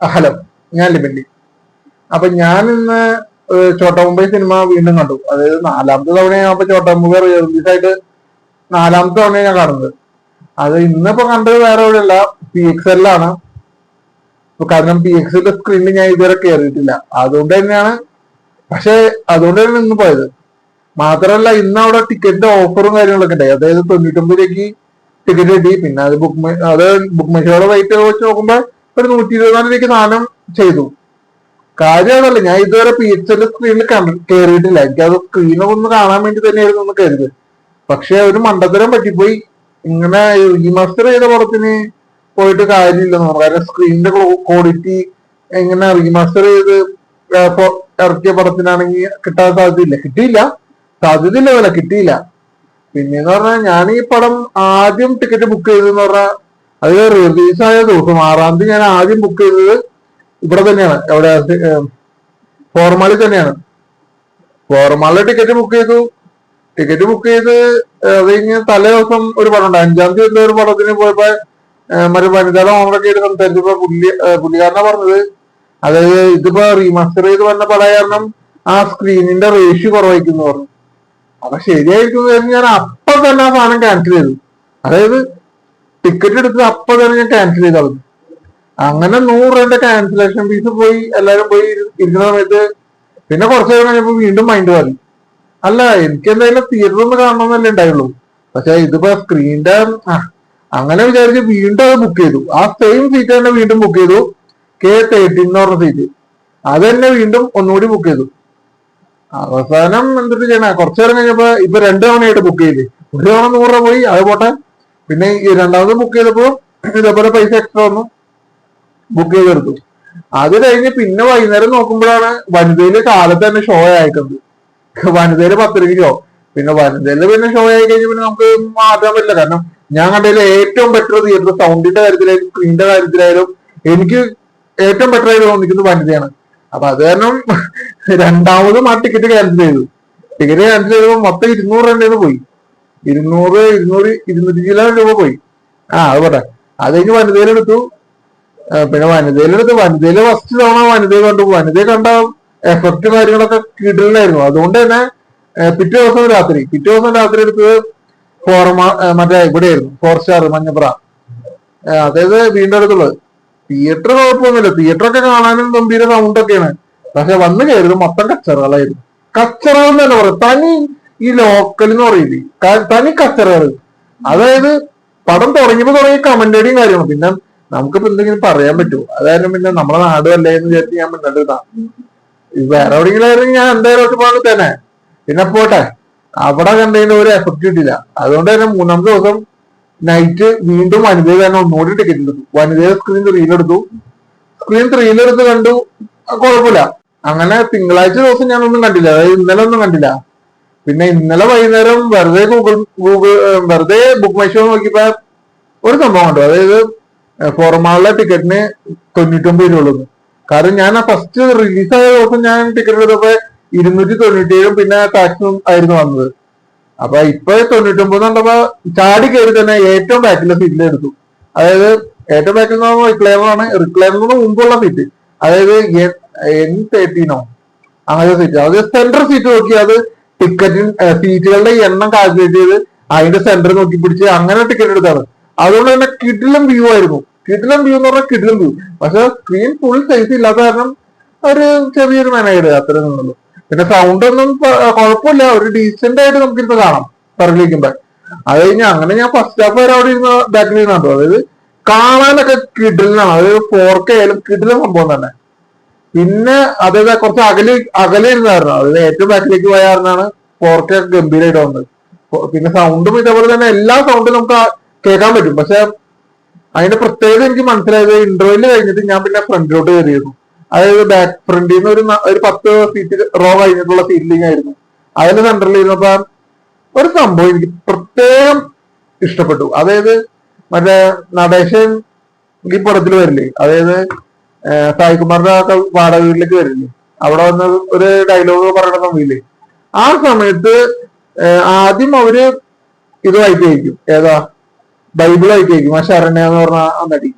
Hello ഞാൻ ലിബിൻഡി അപ്പൊ ഞാൻ ഇന്ന് ഏഹ്, സിനിമ വീണ്ടും കണ്ടു. അതായത് നാലാമത്തെ തവണയാണ് ഞാൻ മുംബൈ റിലീസ് ആയിട്ട് നാലാമത്തെ തവണ ഞാൻ കാണുന്നത്. അത് ഇന്നിപ്പോ കണ്ടത് വേറെ എവിടെയല്ല പി എക്സ് എല്ലാണ് കാരണം പി എക്സിന്റെ സ്ക്രീനിൽ ഞാൻ ഇതുവരെ കയറിയിട്ടില്ല അതുകൊണ്ട് തന്നെയാണ് പക്ഷെ അതുകൊണ്ട് തന്നെ ഇന്ന് പോയത്. മാത്രമല്ല ഇന്ന് അവിടെ ടിക്കറ്റിന്റെ ഓഫറും കാര്യങ്ങളൊക്കെ ഉണ്ടായി അതായത് തൊണ്ണൂറ്റൊമ്പത് രൂപയ്ക്ക് ടിക്കറ്റ് കിട്ടി. പിന്നെ അത് ബുക്ക് അത് ബുക്ക് മൈഷോയുടെ റേറ്റ് വെച്ച് നോക്കുമ്പോൾ ഒരു നൂറ്റി ഇരുപത്തിനാല് രൂപയ്ക്ക് സാധനം ചെയ്തു. കാര്യമാണല്ലോ ഞാൻ ഇതുവരെ പി എച്ച് എൽ സ്ക്രീനിൽ കയറിയിട്ടില്ല എനിക്ക് അത് സ്ക്രീനൊക്കെ ഒന്ന് കാണാൻ വേണ്ടി തന്നെയായിരുന്നു ഒന്ന് കരുത്. പക്ഷെ ഒരു മണ്ടത്തരം പറ്റിപ്പോയി. ഇങ്ങനെ റീമാസ്റ്റർ ചെയ്ത പടത്തിന് പോയിട്ട് കാര്യമില്ലെന്ന് പറഞ്ഞു. കാരണം സ്ക്രീനിന്റെ ക്വാളിറ്റി എങ്ങനെ റീമാസ്റ്റർ ചെയ്ത് ഇറക്കിയ പടത്തിനാണെങ്കിൽ കിട്ടാൻ സാധ്യതയില്ല. കിട്ടിയില്ല. സാധ്യതയില്ല പോലെ കിട്ടിയില്ല. പിന്നെന്ന് പറഞ്ഞാൽ ഞാൻ ഈ പടം ആദ്യം ടിക്കറ്റ് ബുക്ക് ചെയ്തെന്ന് പറഞ്ഞാൽ അത് റിലീസ് ആയ ദിവസം ആറാം തീയതി ഞാൻ ആദ്യം ബുക്ക് ചെയ്തത് ഇവിടെ തന്നെയാണ്. എവിടെ? ഫോർമാളിൽ തന്നെയാണ്. ഫോർമാളിലെ ടിക്കറ്റ് ബുക്ക് ചെയ്തു. ടിക്കറ്റ് ബുക്ക് ചെയ്ത് അത് കഴിഞ്ഞ് തലേ ദിവസം ഒരു ഉണ്ട്. അഞ്ചാം തീയതി എന്തോ ഒരു പടത്തിന് പോയപ്പോ മറ്റേ വനിതയുടെ ഓണറൊക്കെ ആയിട്ട് സംസാരിച്ചപ്പോ പുള്ളി പുള്ളിക്കാരനാ പറഞ്ഞത്. അതായത് ഇതിപ്പോ റീമാസ്റ്റർ ചെയ്ത് വന്ന പടം കാരണം ആ സ്ക്രീനിന്റെ റേഷ്യോ കുറവായിരിക്കും എന്ന് പറഞ്ഞു. അപ്പൊ ശരിയായിരിക്കും ഞാൻ അപ്പം തന്നെ ആ സാധനം ക്യാൻസൽ ചെയ്തു. അതായത് ടിക്കറ്റ് എടുത്തത് അപ്പൊ തന്നെ ഞാൻ ക്യാൻസൽ ചെയ്ത് കളഞ്ഞു അങ്ങനെ നൂറ് രൂപ ക്യാൻസലേഷൻ ഫീസ് പോയി എല്ലാരും പോയി ഇരിക്കുന്ന സമയത്ത് പിന്നെ കുറച്ചു നേരം കഴിഞ്ഞപ്പോ വീണ്ടും മൈൻഡ് മാറി. അല്ല എനിക്ക് എന്തായാലും തിയേറ്ററിൽ ഒന്ന് കാണണമെന്നല്ലേ ഉണ്ടായുള്ളൂ. പക്ഷെ ഇതിപ്പോ സ്ക്രീനിന്റെ അങ്ങനെ വിചാരിച്ച് വീണ്ടും അത് ബുക്ക് ചെയ്തു. ആ സെയിം സീറ്റ് തന്നെ വീണ്ടും ബുക്ക് ചെയ്തു. കെ തേർട്ടീൻ എന്ന് പറഞ്ഞ സീറ്റ് അത് തന്നെ വീണ്ടും ഒന്നുകൂടി ബുക്ക് ചെയ്തു. അവസാനം എന്തിട്ട് ചെയ്യണ? കുറച്ചു നേരം കഴിഞ്ഞപ്പോ ഇപ്പൊ രണ്ടു തവണയായിട്ട് ബുക്ക് ചെയ്ത്. ഒരു തവണ നൂറ് രൂപ പോയി അത് പോട്ടെ. പിന്നെ രണ്ടാമത് ബുക്ക് ചെയ്തപ്പോ ഇതേപോലെ പൈസ എക്സ്ട്രാ വന്നു. ബുക്ക് ചെയ്തെടുത്തു. അത് കഴിഞ്ഞ് പിന്നെ വൈകുന്നേരം നോക്കുമ്പോഴാണ് വനിതയിൽ കാലത്ത് തന്നെ ഷോ ആയിട്ടുണ്ട്. വനിതയിൽ പത്തരയ്ക്ക് ഷോ പിന്നെ വനിതയിൽ പിന്നെ ഷോ ആയി കഴിഞ്ഞ് പിന്നെ നമുക്ക് മാറ്റാൻ പറ്റില്ല. കാരണം ഞാൻ കണ്ടതിൽ ഏറ്റവും ബെറ്റർ തിയേറ്റർ സൗണ്ടിന്റെ കാര്യത്തിലായാലും സ്ക്രീനിന്റെ കാര്യത്തിലായാലും എനിക്ക് ഏറ്റവും ബെറ്റർ ആയിട്ട് തോന്നിക്കുന്നത് വനിതയാണ്. അപ്പൊ അത് കാരണം രണ്ടാമതും ആ ടിക്കറ്റ് ക്യാൻസൽ ചെയ്തു. ടിക്കറ്റ് ക്യാൻസൽ ചെയ്തപ്പോൾ മൊത്തം ഇരുന്നൂറ് രണ്ടേന്ന് പോയി. ഇരുന്നൂറ് ഇരുന്നൂറ് ഇരുന്നൂറ്റി ചില രൂപ പോയി. ആ അത് പോട്ടെ. അത് കഴിഞ്ഞ് വനിതയിലെടുത്തു പിന്നെ വനിതയിലെടുത്ത് വനിതയിലെ ഫസ്റ്റ് തവണ വനിതയെ കണ്ടു. വനിതയെ കണ്ട എഫക്റ്റ് കാര്യങ്ങളൊക്കെ കിടലായിരുന്നു അതുകൊണ്ട് തന്നെ പിറ്റേ ദിവസം രാത്രി പിറ്റേ ദിവസം രാത്രി എടുത്തത് ഫോർമ മറ്റേ ഇവിടെയായിരുന്നു ഫോർ സ്റ്റാർ മഞ്ഞപ്പുറ ആ, അതായത് വീണ്ടും അടുത്തുള്ളത് തിയേറ്റർ കുഴപ്പമൊന്നുമില്ല. തിയേറ്റർ ഒക്കെ കാണാനും ഗംഭീര സൗണ്ട് ഒക്കെയാണ്. പക്ഷെ വന്നു കയറിയത് മൊത്തം കച്ചറകളായിരുന്നു. കച്ചറകൾ തന്നെ പറയാം തനി ഈ ലോക്കൽ എന്ന് പറയുന്നത്. തനി കച്ചറകൾ അതായത് പടം തുടങ്ങിയപ്പോ തുടങ്ങിയ കമന്റടിയും കാര്യമാണ് പിന്നെ നമുക്കിപ്പോ എന്തെങ്കിലും പറയാൻ പറ്റുമോ? അതായത് പിന്നെ നമ്മുടെ നാട് അല്ലേ എന്ന് വിചാരിച്ച് ഞാൻ മിണ്ടരുതാ വേറെ എവിടെയെങ്കിലും ഞാൻ എന്തായാലും ഒറ്റപ്പാട് തന്നെ. പിന്നെ പോട്ടെ. അവിടെ കണ്ടതിന്റെ ഒരു എഫക്ട് കിട്ടില്ല അതുകൊണ്ട് തന്നെ മൂന്നാം ദിവസം നൈറ്റ് വീണ്ടും വനിതയെ തന്നെ ഒന്നുകൂടി ടിക്കറ്റ് എടുത്തു. വനിതയുടെ സ്ക്രീൻ ത്രീയിലെടുത്തു സ്ക്രീൻ ത്രീയിലെടുത്ത് കണ്ടു. കുഴപ്പമില്ല. അങ്ങനെ തിങ്കളാഴ്ച ദിവസം ഞാനൊന്നും കണ്ടില്ല. അതായത് ഇന്നലെ ഒന്നും കണ്ടില്ല. പിന്നെ ഇന്നലെ വൈകുന്നേരം വെറുതെ ഗൂഗിൾ ഗൂഗിൾ വെറുതെ ബുക്ക് മൈ ഷോ നോക്കിയപ്പോ ഒരു സംഭവം കണ്ടു. അതായത് ഫോർമാളിലെ ടിക്കറ്റിന് തൊണ്ണൂറ്റൊമ്പത് രൂപ ഉള്ളൂ കാരണം ഞാൻ ആ ഫസ്റ്റ് റിലീസായ ദിവസം ഞാൻ ടിക്കറ്റ് എടുത്തപ്പോ ഇരുന്നൂറ്റി തൊണ്ണൂറ്റേഴും പിന്നെ ടാക്സും ആയിരുന്നു വന്നത്. അപ്പൊ ഇപ്പൊ തൊണ്ണൂറ്റൊമ്പത് കണ്ടപ്പോ ചാടി കയറി തന്നെ ഏറ്റവും ബാക്കിലെ സീറ്റിൽ എടുത്തു. അതായത് ഏറ്റവും ബാക്കിൽ നിന്ന് റിക്ലൈമറാണ് റിക്ലൈമറിന് മുമ്പുള്ള സീറ്റ് അതായത് എൻ തേർട്ടീനോ അങ്ങനത്തെ സീറ്റ് അത് സെൻട്രൽ സീറ്റ് നോക്കി. അത് ടിക്കറ്റിൻ സീറ്റുകളുടെ എണ്ണം കാൽക്കുലേറ്റ് ചെയ്ത് അതിന്റെ സെന്റർ നോക്കി പിടിച്ച് അങ്ങനെ ടിക്കറ്റ് എടുത്താണ്. അതുകൊണ്ട് തന്നെ കിടിലം വ്യൂ ആയിരുന്നു. കിടിലം വ്യൂ എന്ന് പറഞ്ഞാൽ കിടിലം വ്യൂ പക്ഷെ സ്ക്രീൻ ഫുൾ സൈസ് ഇല്ലാത്ത കാരണം ഒരു ചെറിയൊരു മെനയുടെ അത്ര നിന്നുള്ളൂ പിന്നെ സൗണ്ട് ഒന്നും കുഴപ്പമില്ല. ഒരു ഡീസെന്റ് ആയിട്ട് നമുക്കിരുന്ന് കാണാം പറഞ്ഞിരിക്കുമ്പോ അത് കഴിഞ്ഞ് അങ്ങനെ ഞാൻ ഫസ്റ്റ് ഹാഫ് വരെ അവിടെ ഇരുന്ന് ബാക്കിൽ ഇരുന്നു അതായത് കാണാനൊക്കെ കിടിലാണ്. അതായത് ഫോർക്കായാലും കിഡിലും സംഭവം തന്നെ. പിന്നെ അതായത് കുറച്ച് അകലെ അകലിരുന്നായിരുന്നു. അതായത് ഏറ്റവും ബാക്കിലേക്ക് പോയ കാരണമാണ് ഫോർ ഗംഭീരമായിട്ട് വന്നത് പിന്നെ സൗണ്ടും ഇതേപോലെ തന്നെ എല്ലാ സൗണ്ടും നമുക്ക് കേൾക്കാൻ പറ്റും. പക്ഷെ അതിന്റെ പ്രത്യേകത എനിക്ക് മനസ്സിലായത് ഇന്റർവെൽ കഴിഞ്ഞിട്ട് ഞാൻ പിന്നെ ഫ്രണ്ടിലോട്ട് കയറിയിരുന്നു. അതായത് ബാക്ക് ഫ്രണ്ടിൽ നിന്ന് ഒരു ഒരു പത്ത് സീറ്റ് റോ കഴിഞ്ഞിട്ടുള്ള സീറ്റിലിംഗ് ആയിരുന്നു. അതിന്റെ സെന്ററിൽ ഇരുന്നപ്പോ ഒരു സംഭവം എനിക്ക് പ്രത്യേകം ഇഷ്ടപ്പെട്ടു. അതായത് മറ്റേ നടേശൻ ഈ പടത്തിൽ വരില്ലേ? അതായത് സായികുമാറിന്റെ ഒക്കെ വാടക വീട്ടിലേക്ക് വരില്ലേ അവിടെ വന്ന് ഒരു ഡയലോഗ് പറയണ സമയമില്ലേ ആ സമയത്ത് ആദ്യം അവർ ഇത് വായിക്കും ഏതാ? ബൈബിൾ വായിക്കും ആ ശരണ്യ എന്ന് പറഞ്ഞ ആ നടി.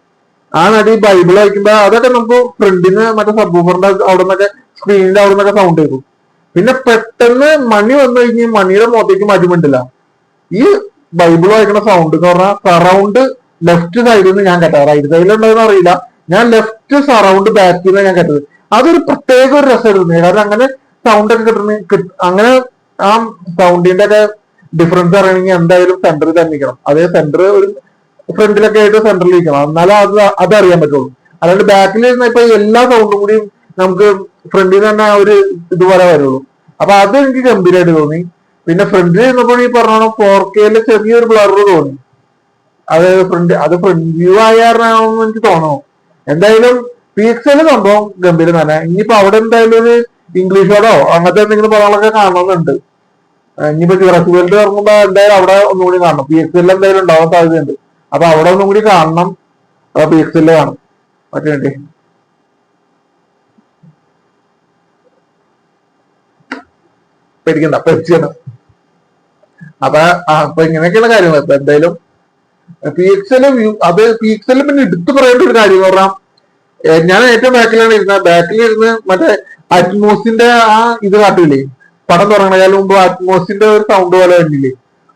ആ നടി ബൈബിൾ വായിക്കുമ്പോ അതൊക്കെ നമുക്ക് ഫ്രണ്ടിന് മറ്റേ സബ്ബൂഫറിന്റെ അവിടെ നിന്നൊക്കെ സ്ക്രീനിന്റെ അവിടെ നിന്നൊക്കെ സൗണ്ട് കേൾക്കും. പിന്നെ പെട്ടെന്ന് മണി വന്നു കഴിഞ്ഞ് മണിയുടെ മുഖത്തേക്ക് മരുമുണ്ടില്ല ഈ ബൈബിൾ വായിക്കുന്ന സൗണ്ട് എന്ന് പറഞ്ഞാൽ സറൗണ്ട് ലെഫ്റ്റ് സൈഡിൽ നിന്ന് ഞാൻ കേട്ടാ റൈറ്റ് സൈഡിൽ ഉണ്ടോന്ന് അറിയില്ല. ഞാൻ ലെഫ്റ്റ് സറൗണ്ട് നിന്ന് ഞാൻ കേട്ടത്. അതൊരു പ്രത്യേക ഒരു രസമായിരുന്നു. കാരണം അങ്ങനെ സൗണ്ട് ഒക്കെ കിട്ടുന്ന അങ്ങനെ ആ സൗണ്ടിന്റെ ഒക്കെ ഡിഫറൻസ് അറിയണമെങ്കിൽ എന്തായാലും സെന്ററിൽ തന്നെ നിൽക്കണം അതേ സെന്റർ ഒരു ഫ്രണ്ടിലൊക്കെ ആയിട്ട് സെന്ററിൽ നിൽക്കണം എന്നാലും അത് അത് അറിയാൻ പറ്റുള്ളൂ. അല്ലാണ്ട് ബാക്കിൽ ഇരുന്ന ഇപ്പൊ എല്ലാ സൗണ്ടും കൂടിയും നമുക്ക് ഫ്രണ്ടിൽ തന്നെ ഒരു ഇതുപോലെ വരുള്ളൂ. അപ്പൊ അത് എനിക്ക് ഗംഭീരമായിട്ട് തോന്നി. പിന്നെ ഫ്രണ്ടിൽ ഇരുന്നപ്പോൾ ഈ പറഞ്ഞ ഫോർ കെയിൽ ചെറിയൊരു ബ്ലർ തോന്നി. അത് ഫ്രണ്ട് അത് ഫ്രണ്ട് വ്യൂ ആയ എനിക്ക് തോന്നുന്നു എന്തായാലും പിക്സൽ സംഭവം ഗംഭീരം തന്നെ. ഇനിയിപ്പോ അവിടെ എന്തായാലും ഒരു ഇംഗ്ലീഷോടോ അങ്ങനത്തെ എന്തെങ്കിലും പദങ്ങളൊക്കെ കാണണമെന്നുണ്ട്. ഇനിയിപ്പോ ജുറാസിക് വേൾഡ് ഇറങ്ങുമ്പോ എന്തായാലും അവിടെ ഒന്നുകൂടി കാണണം. പി എക്സ് എല്ലാം എന്തായാലും ഉണ്ടാവാൻ സാധ്യതയുണ്ട്. അപ്പൊ അവിടെ ഒന്നും കൂടി കാണണം. പി എക്സ് കാണും. ഓക്കെ വേണ്ടി പേടിക്കണ്ട പേടിക്കണം അപ്പൊ അപ്പൊ ഇങ്ങനെയൊക്കെയുള്ള കാര്യങ്ങൾ ഇപ്പൊ എന്തായാലും പി എക്സ് എൽ അത് പി എക്സ് എൽ പിന്നെ എടുത്തു പറയേണ്ട ഒരു കാര്യം പറഞ്ഞാൽ ഞാൻ ഏറ്റവും ബാക്കിലാണ് ഇരുന്നത് ബാക്കിൽ ഇരുന്ന് മറ്റേ അറ്റ്മോസിന്റെ ആ ഇത് കാട്ടില്ലേ? പടം തുടങ്ങണതിന് മുമ്പ് അറ്റ്മോസിന്റെ ഒരു സൗണ്ട് പോലെ കണ്ടില്ലേ?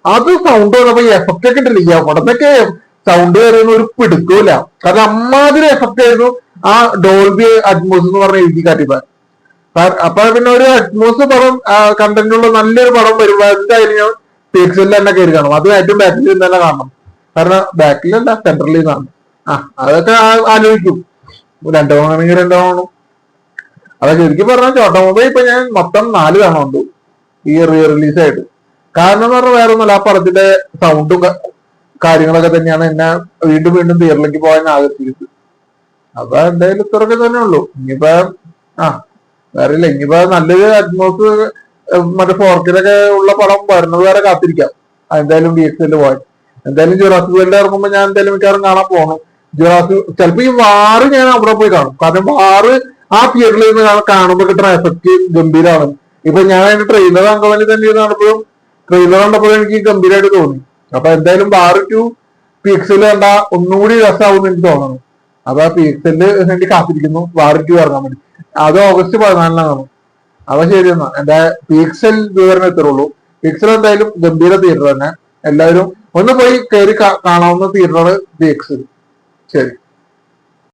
അത് സൗണ്ട് വന്നപ്പോ എഫക്റ്റ് ഒക്കെ ഉണ്ടല്ലേ ഈ പടത്തൊക്കെ സൗണ്ട് വരുന്ന ഒരു പിടുക്കൂല കാരണം അമ്മാതിരി എഫക്റ്റ് ആയിരുന്നു ആ ഡോൾബി അറ്റ്മോസ് എന്ന് പറഞ്ഞ എഴുതി കാട്ടിപ്പോ അപ്പൊ പിന്നെ ഒരു അറ്റ്മോസ് പടം കണ്ടന്റുള്ള നല്ലൊരു പടം വരുമ്പോ എന്തായാലും ഞാൻ പിക്സലിൽ തന്നെ കയറി കാണും. അത് ഏറ്റവും ബാക്കിൽ തന്നെ കാണണം. കാരണം ബാക്കിലല്ല സെൻട്രലിൽ നിന്നാണ് ആ അതൊക്കെ ആലോചിക്കും. രണ്ടു ആണെങ്കിൽ രണ്ടു കാണും. അതൊക്കെ എനിക്ക് പറഞ്ഞാൽ ചോട്ടമൊബൈൽ ഇപ്പൊ ഞാൻ മൊത്തം നാല് തവണ ഉണ്ട് ഈ റീ റിലീസ് ആയിട്ട്. കാരണം എന്ന് പറഞ്ഞാൽ വേറെ ഒന്നുമല്ല ആ പടത്തിന്റെ സൗണ്ടും കാര്യങ്ങളൊക്കെ തന്നെയാണ് എന്നെ വീണ്ടും വീണ്ടും തിയേറ്ററിലേക്ക് പോകാൻ ആകർഷിക്കുന്നത്. അപ്പൊ എന്തായാലും ഇത്രയൊക്കെ തന്നെ ഉള്ളൂ. ഇനിയിപ്പോ ആ വേറെ ഇല്ല ഇനിയിപ്പോ നല്ലൊരു അറ്റ്മോസ് മറ്റേ ഫോർക്കിലൊക്കെ ഉള്ള പടം വരുന്നത് വരെ കാത്തിരിക്കാം. എന്തായാലും ബി എക്സിൽ പോകാൻ എന്തായാലും ജുറാസിക് വേൾഡ് ഇറങ്ങുമ്പോ ഞാൻ എന്തായാലും മിക്കവാറും കാണാൻ പോകണം ജുറാസിക് ചിലപ്പോ ഈ വാറ് ഞാൻ അവിടെ പോയി കാണും. കാരണം വാറ് ആ തിയേറ്ററിൽ നിന്ന് കാണുമ്പോൾ കാണുമ്പോ കിട്ടുന്ന എഫക്റ്റ് ഗംഭീരമാണ് ഇപ്പൊ ഞാൻ അതിന്റെ ട്രെയിലർ അങ്കമാലി തന്നെ കാണുമ്പോഴും ട്രെയിലർ കണ്ടപ്പോഴും എനിക്ക് ഗംഭീരമായിട്ട് തോന്നി. അപ്പൊ എന്തായാലും വാർ ടു പിക്സൽ കണ്ട ഒന്നുകൂടി രസമാവും എനിക്ക് തോന്നുന്നു അപ്പൊ ആ പിക്സലിന് വേണ്ടി കാത്തിരിക്കുന്നു. വാറ് ടു ഇറങ്ങാൻ വേണ്ടി. അത് ഓഗസ്റ്റ് പതിനാലിനാണ്. അപ്പൊ ശരി എന്നാ. എന്റെ പിക്സൽ വിവരണം എത്തുള്ളൂ പിക്സൽ എന്തായാലും ഗംഭീര തിയേറ്റർ തന്നെ. എല്ലാവരും ഒന്ന് പോയി കയറി കാണാവുന്ന തിയേറ്ററാണ് പിക്സൽ ശരി.